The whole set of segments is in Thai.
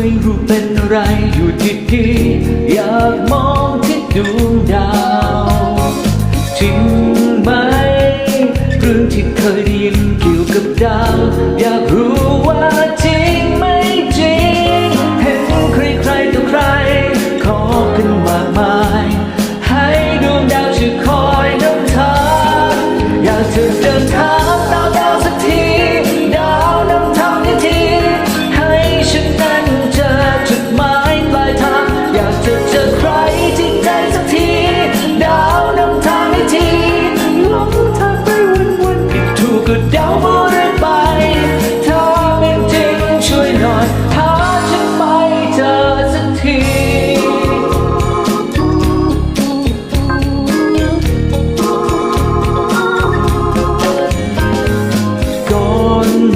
ไม่รู้เป็นไรอยู่ที่ดีอยากมองที่ดวงดาวจริงไหมเรื่องที่เคยได้ยินเกี่ยวกับดาว อยากรู้ว่าจริงไม่จริง เห็นใครใครต่อใคร ขอกันมากมาย ให้ดวงดาวช่วยคอยนำทางอยากเจอเดิน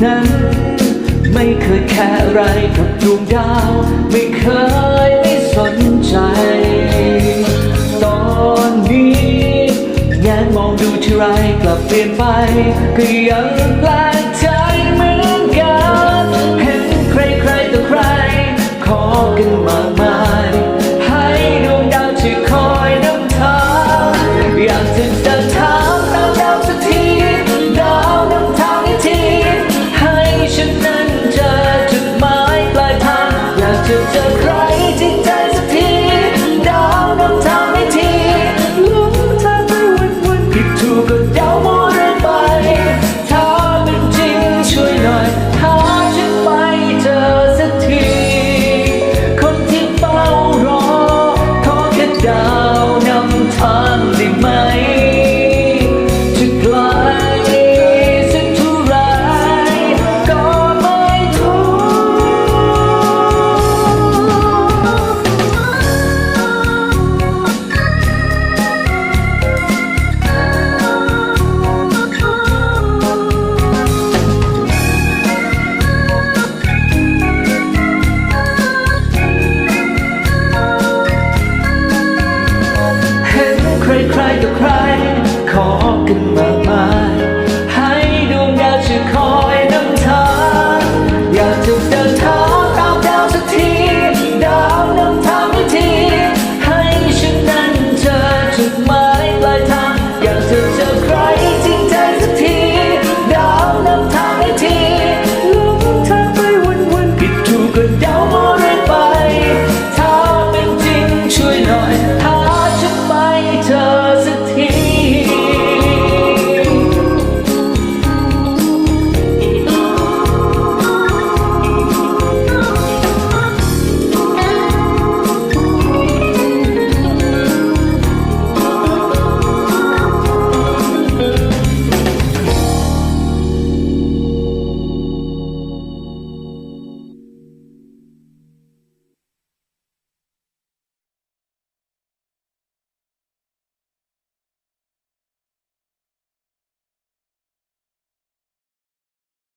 นั้น ไม่เคยแค่อะไรกับดวงดาว ไม่เคยไม่สนใจ ตอนนี้แงนมองดูที่ไรกลับเปลี่ยนไป ก็ยังแปล